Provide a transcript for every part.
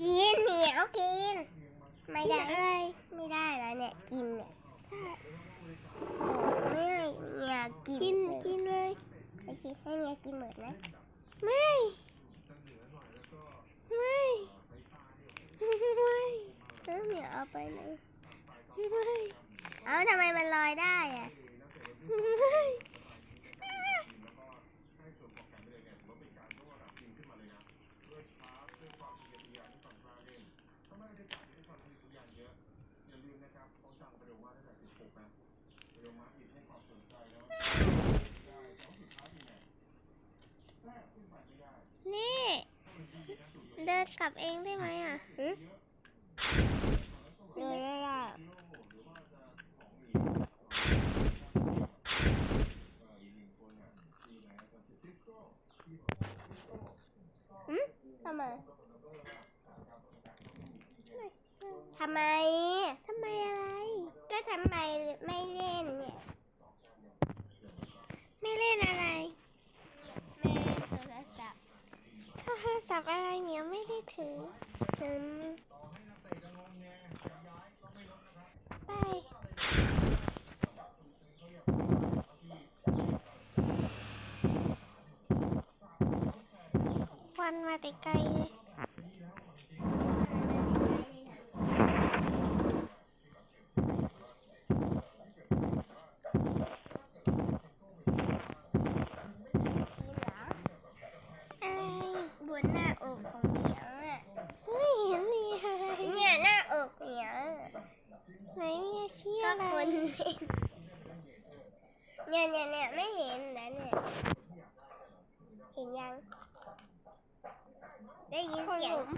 กินเหนียวกิน ไม่ได้กินอะไรไม่ได้แล้วเนี่ยกินเนี่ยใช่โอ้ไม่อยากกินกินเลยกินเลยโอเคให้เมียกินหมดนะไม่ไม่ไม่เออเมียเอาไปเลยไม่เอาทำไมมันลอยได้อะ ไม่ นี่ เดินกลับเองได้ไหมอะหึเดินไม่ได้หึทำไมทำไม ทำไมอะไร ก็ทำไมไม่เล่นเนี่ย ไม่เล่นอะไรแม่โทรศัพท์โทรศัพท์อะไรเหมียวไม่ได้ถืออืมไปวันมาแต่ไกลเลย อะไร บนหน้าอกของเหมียวอะ ไม่เห็นมีอะไร เนี่ยหน้าอกเหมียวอะ ไหนมีอาชีพก็อะไรคนเล่นเนี่ยเนี่ยเนี่ยไม่เห็นนะเนี่ยเห็นยัง ได้ยินคนเสียหงลุม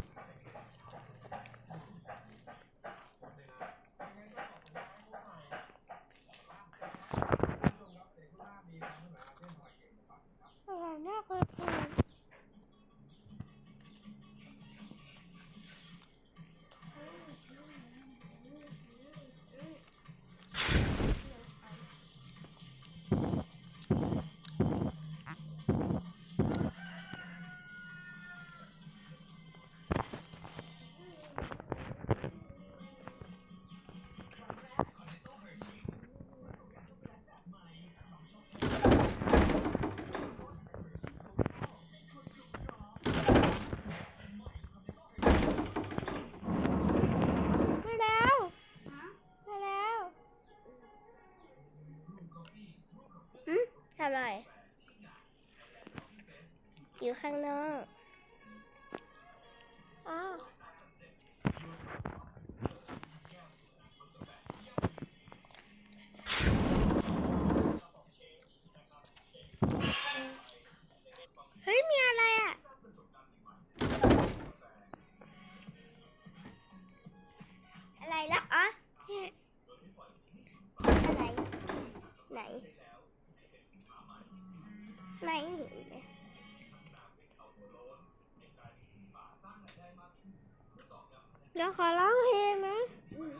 อะไร อยู่ข้างนอก อ้าว ไม่เห็นเลยเดี๋ยวขอร้องเพลงนะอืม